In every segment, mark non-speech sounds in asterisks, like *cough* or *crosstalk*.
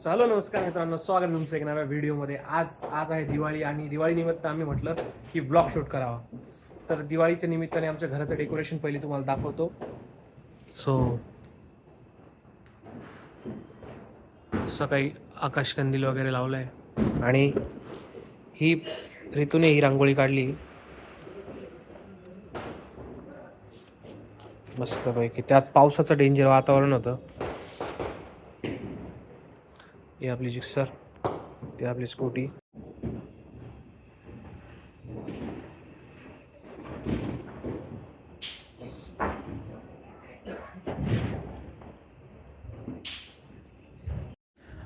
So hello नमस्कार मित्रांनो. स्वागत तुमचं एक नव्या व्हिडिओमध्ये. आज आज आहे दिवाळी आणि दिवाळी निमित्त आम्ही म्हटलं की ब्लॉग शूट करावा. तर दिवाळीच्या निमित्ताने आमच्या घराचं डेकोरेशन पहिले तुम्हाला दाखवतो. सो सकाळी आकाशकंदील वगैरे लावलं आहे आणि ही ऋतूने ही रांगोळी काढली. मस्तपैकी. त्यात पावसाचं डेंजर वातावरण होतं. ही आपली जिक्सर ती आपली स्कूटी.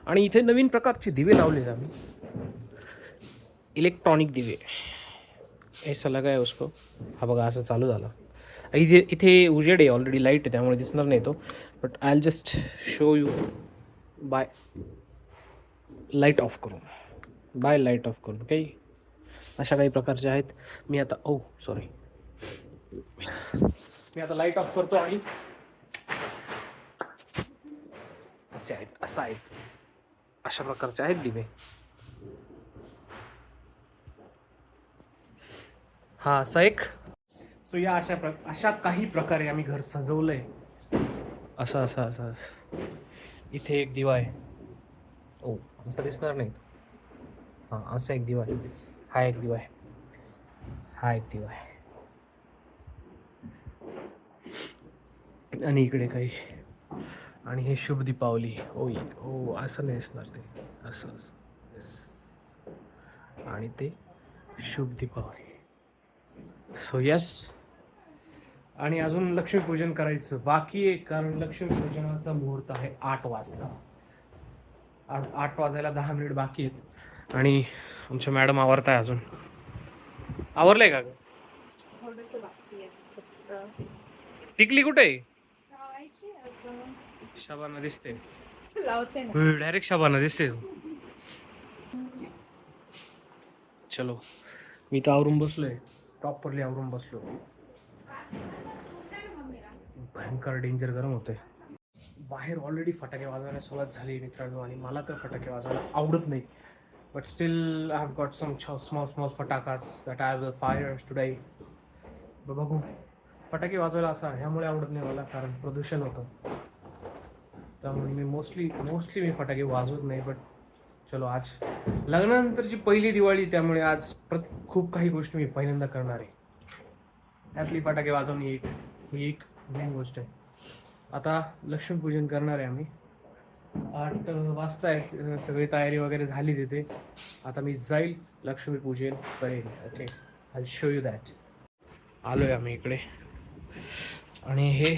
आणि इथे नवीन प्रकारचे दिवे लावलेत आम्ही. इलेक्ट्रॉनिक दिवे. हे लगा आहे उसको. हा बघा असं चालू झालं. इथे इथे उजेड आहे ऑलरेडी लाइट आहे त्यामुळे दिसणार नाही तो. But I just show you by light off करून. बाय लाइट ऑफ करून काही अशा काही प्रकारचे आहेत. मी आता ओ सॉरी मी आता लाइट ऑफ करतो आणि असे आहेत असं आहेत. अशा प्रकारचे आहेत दिवे. हा असा एक. सो या अशा प्र अशा काही प्रकारे आम्ही घर सजवलंय. असं असं असं असं. इथे एक दिवा आहे. ओ असं दिसणार नाही हां असा एक दिवा आहे. हा एक दिवा आहे. हा एक दिवा आहे. आणि इकडे काही. आणि हे शुभ दीपावली. ओ ओ असं नाही दिसणार ते. असं असं आणि ते शुभ दीपावली. सो यस आणि अजून लक्ष्मीपूजन करायचं बाकी आहे कारण लक्ष्मीपूजनाचा मुहूर्त आहे आठ वाजता. आज आठ वाजायला दहा मिनिट बाकी आहेत. आणि आमच्या मॅडम आवरत आहे अजून. आवरलंय का टिकली कुठे शबाना दिसते. डायरेक्ट शबाना दिसते. चलो. मी तर आवरून बसलोय. प्रॉपरली आवरून बसलो भयंकर डेंजर गरम होते बाहेर ऑलरेडी फटाके वाजवायला सुरुवात झाली मित्रांनो आणि मला तर फटाके वाजवायला आवडत नाही. But still I have got some small small फटाकास that I will fire today बघू फटाके वाजवायला असा ह्यामुळे आवडत नाही मला कारण प्रदूषण होतं. त्यामुळे मी मोस्टली मोस्टली मी फटाके वाजवत नाही बट चलो आज लग्नानंतरची पहिली दिवाळी त्यामुळे आज प्रत खूप काही गोष्टी मी पहिल्यांदा करणार आहे. त्यातली फटाके वाजवणे एक ही एक मेन गोष्ट आहे. आता लक्ष्मीपूजन करणार आहे आम्ही. आठ वाजता आहे सगळी तयारी वगैरे झाली तिथे. आता मी जाईल लक्ष्मीपूजन करेन. Okay I show you that आलो आहे आम्ही इकडे. आणि हे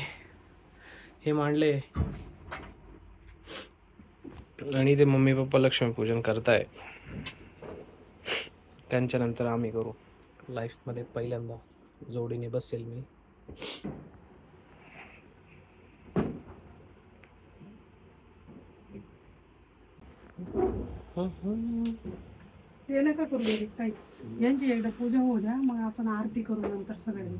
हे मांडले. आणि ते मम्मी पप्पा लक्ष्मीपूजन करताय. त्यांच्यानंतर आम्ही करू. लाईफमध्ये पहिल्यांदा जोडीने बसेल मी. ते नका करू लगेच काही. यांची एकदा पूजा होऊ द्या मग आपण आरती करू नंतर सगळ्यांनी.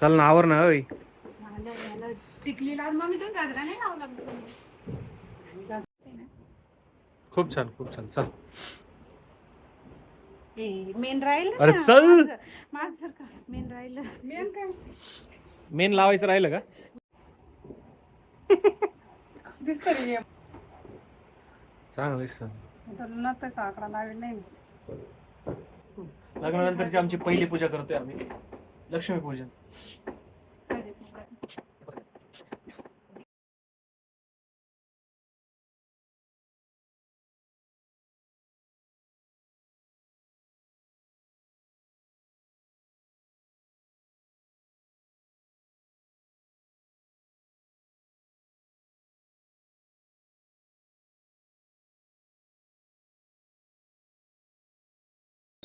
चल ना आवर ना होय. झालं झालं. टिकली लावून मग मी तुम्ही गाजरा नाही लावला खूप छान खूप छान. चल. मेन राहील अरे चल. माझ सारखं मेन राहिलं. मेन काय? मेन लावायचं राहिलं का कसं दिसतं रे? चांगलं दिसतं नंतरचा आकडा लावेल नाही. लग्नानंतरची आमची पहिली पूजा करतोय आम्ही लक्ष्मीपूजन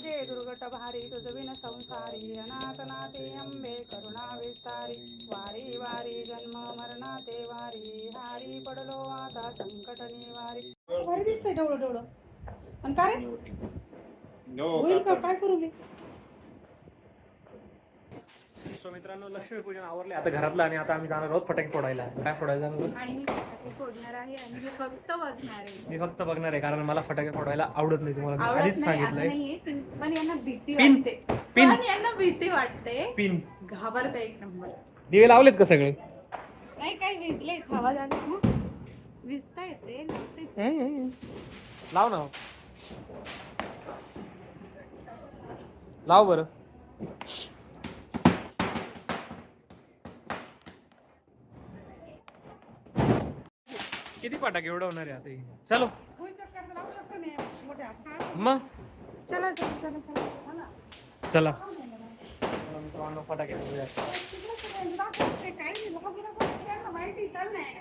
जय दुर्गट भारी तुझविन संसारी अनाथ नाथे अंबे करुणा विस्तारी वारी वारी जन्म मरणा ते वारी हारी पडलो आता संकट निवारी. भारी दिसतंय डवळं डवळं आणि का रे? होईल का? काय करू मी? सो मित्रांनो लक्ष्मीपूजन आवरले. आता घरातलं आणि आता आम्ही जाणार आहोत फटाके फोडायला. काय फोडायला जाणार? आणि मी फटाके फोडणार आहे आणि मी फक्त बघणार आहे. मी फक्त बघणार आहे कारण मला फटाके फोडायला आवडत नाही तुम्हाला मी आवडत आधीच नाही असं सांगितलंय. नाहीये पण- पण यांना भीती पिन. वाटते. पिन. पण यांना भीती वाटते. पिन. घाबरते एक नंबर. दिवे लावलेत का सगळे? नाही काय विजले हवा झाली ना? विजता येते. लाव ना. लाव बरं. किती फटाके उडवणार आहे आता हे? चलो. मग? चला चला चला चला. चला. मित्रांनो फटाके उडवूया. आवाज होतो का लय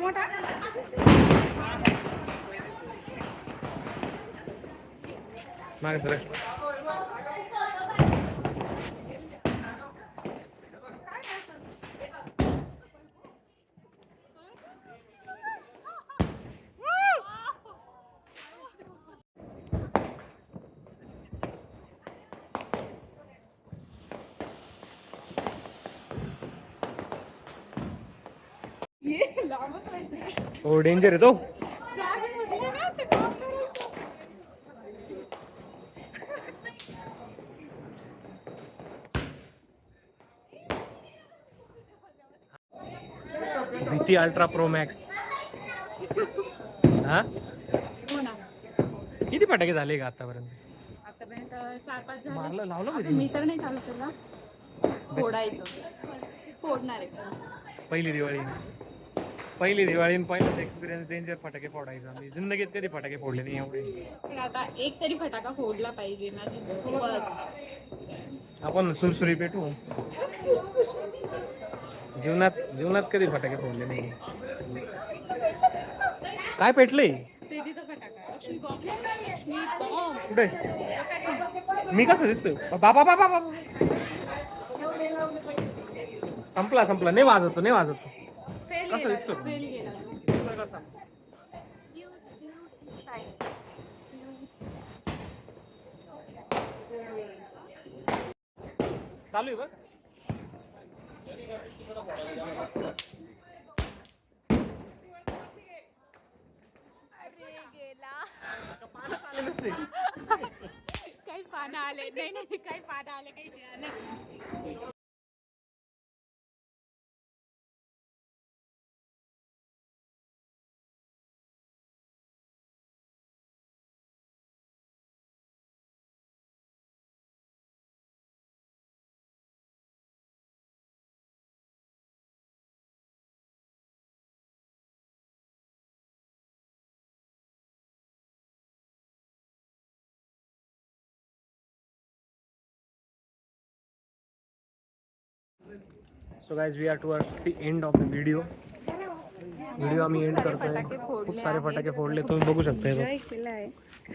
मोठा मागे सर हो डेंजर आहे तो. भीती अल्ट्रा प्रो मॅक्स हा? किती फटाके झाले का आतापर्यंत? आतापर्यंत चार पाच झाले मारलं लावलं कधी? मी तर नाही चालू केला. फोडायचं. फोडणार आहे. पहिली दिवाळी. पहिली दिवाळी आणि पहिलाच एक्सपिरियन्स डेंजर फटाके फोडायचा. मी जिंदगीत कधी फटाके फोडले नाही एवढे. पण आता एक तरी फटाका फोडला पाहिजे माझी सोबत आपण सुरसुरी पेटू जीवनात जीवनात कधी फटाके फोडले नाही. काय पेटले? कुठे? मी कसं दिसतोय? बाबा बाबा बाबा. संपला संपला. नाही वाजवतो नाही वाजवतो. कसं दिसतो? फेल गेला. चालू आहे बघ. *laughs* काही पानं आले नाही नाही काही पानं आले काही ते so guys we are towards the end of the video video आम्ही एंड करतोय. खूप सारे फटाके फोडले. तुम्ही बघू शकता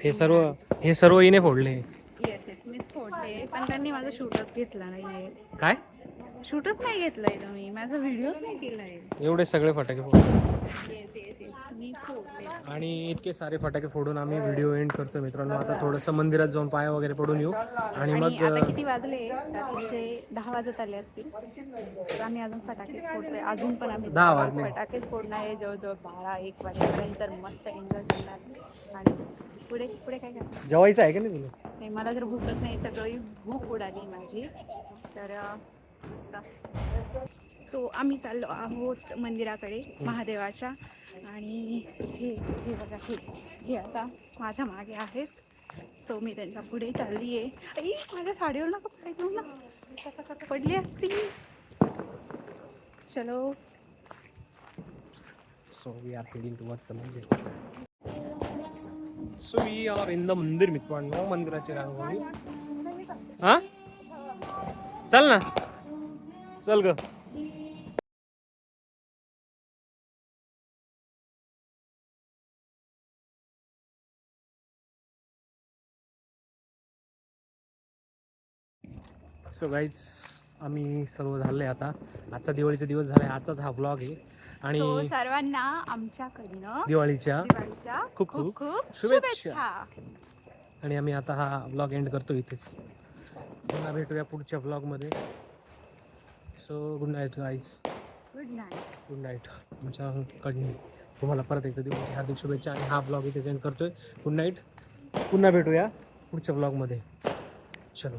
हे सर्व हे सर्व हिने फोडले. येस येस मीच फोडले. पण त्यांनी माझा शूटच घेतला नाहीये. काय? शूटच नाही घेतलाय तुम्ही. माझा व्हिडिओच नाही केलाय. एवढे सगळे फटाके फोडले. येस येस येस मी आणि इतके सारे फटाके फोडून आम्ही व्हिडिओ एंड करतो मित्रांनो. आता थोडंसं मंदिरात जाऊन पाया वगैरे पडून येऊ. आणि मग आता किती वाजले? रात्रीचे दहा वाजत आले असतील. तर आम्ही अजून फटाके फोडतोय. अजून पण आम्ही दहा वाजले. फटाकेच फोडणार आहे. जवळजवळ बारा एक वाजेपर्यंत मस्त एन्जॉय करणार. आणि पुढे पुढे काय करणार? जेवायचं आहे का नाही तुला? नाही मला जर भूकच नाही. सगळी भूक उडाली माझी. तर मस्त. सो आम्ही चाललो आहोत मंदिराकडे महादेवाच्या. आणि हे हे बघा हे हे आता माझ्या मागे आहेत. सो मी त्यांच्या पुढे चालली आहे आई माझ्या साडीवर नका पडायचं ना पडली असती. चलो. So we are heading towards the mandir so we are in the mandir मित्रांनो मंदिराची रांगोळी हां चल ना चल ग सो गाईज आम्ही सर्व झाले आता. आजचा दिवाळीचा दिवस झाला आजचाच हा व्लॉग आहे. आणि सर्वांना आमच्याकडनं दिवाळीच्या दिवाळीच्या खूप खूप खूप खूप शुभेच्छा. शुभेच्छा. आणि आम्ही आता हा ब्लॉग एंड करतो इथेच. पुन्हा भेटूया पुढच्या ब्लॉगमध्ये so good night guys good night good night आमच्याकडून तुम्हाला परत एकदा दिवसाची हार्दिक शुभेच्छा आणि हा ब्लॉग इथे सेंड करतोय. गुड नाईट पुन्हा भेटूया पुढच्या ब्लॉगमध्ये चलो.